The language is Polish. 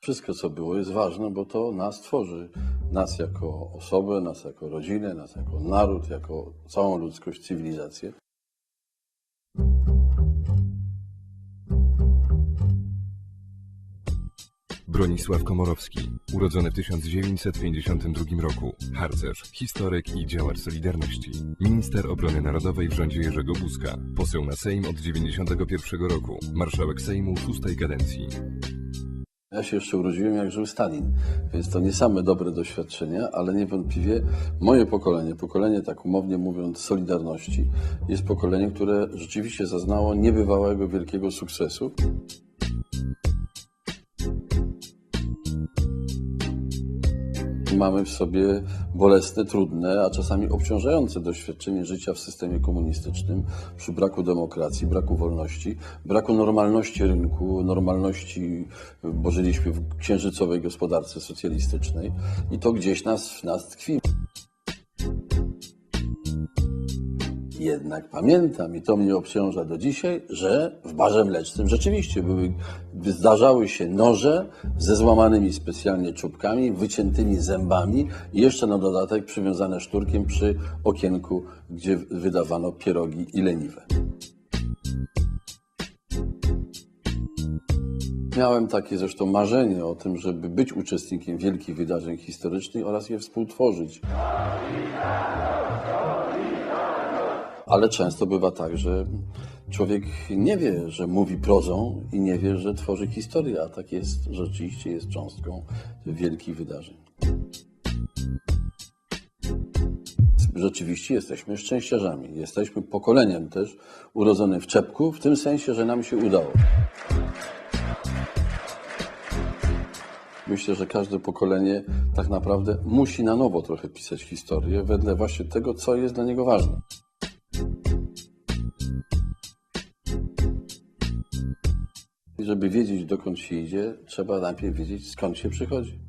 Wszystko, co było, jest ważne, bo to nas tworzy. Nas jako osobę, nas jako rodzinę, nas jako naród, jako całą ludzkość, cywilizację. Bronisław Komorowski, urodzony w 1952 roku, harcerz, historyk i działacz Solidarności, minister obrony narodowej w rządzie Jerzego Buzka, poseł na Sejm od 1991 roku, marszałek Sejmu szóstej kadencji. Ja się jeszcze urodziłem, jak żył Stalin, więc to nie same dobre doświadczenia, ale niewątpliwie moje pokolenie, pokolenie tak umownie mówiąc Solidarności, jest pokolenie, które rzeczywiście zaznało niebywałego wielkiego sukcesu. Mamy w sobie bolesne, trudne, a czasami obciążające doświadczenie życia w systemie komunistycznym przy braku demokracji, braku wolności, braku normalności rynku, normalności, bo żyliśmy w księżycowej gospodarce socjalistycznej i to gdzieś nas, w nas tkwi. Jednak pamiętam, i to mnie obciąża do dzisiaj, że w barze mlecznym rzeczywiście były, zdarzały się noże ze złamanymi specjalnie czubkami, wyciętymi zębami i jeszcze na dodatek przywiązane szturkiem przy okienku, gdzie wydawano pierogi i leniwe. Miałem takie zresztą marzenie o tym, żeby być uczestnikiem wielkich wydarzeń historycznych oraz je współtworzyć. Ale często bywa tak, że człowiek nie wie, że mówi prozą i nie wie, że tworzy historię, a tak jest, rzeczywiście jest cząstką wielkich wydarzeń. Rzeczywiście jesteśmy szczęściarzami. Jesteśmy pokoleniem też urodzonym w czepku, w tym sensie, że nam się udało. Myślę, że każde pokolenie tak naprawdę musi na nowo trochę pisać historię wedle właśnie tego, co jest dla niego ważne. Żeby wiedzieć, dokąd się idzie, trzeba najpierw wiedzieć, skąd się przychodzi.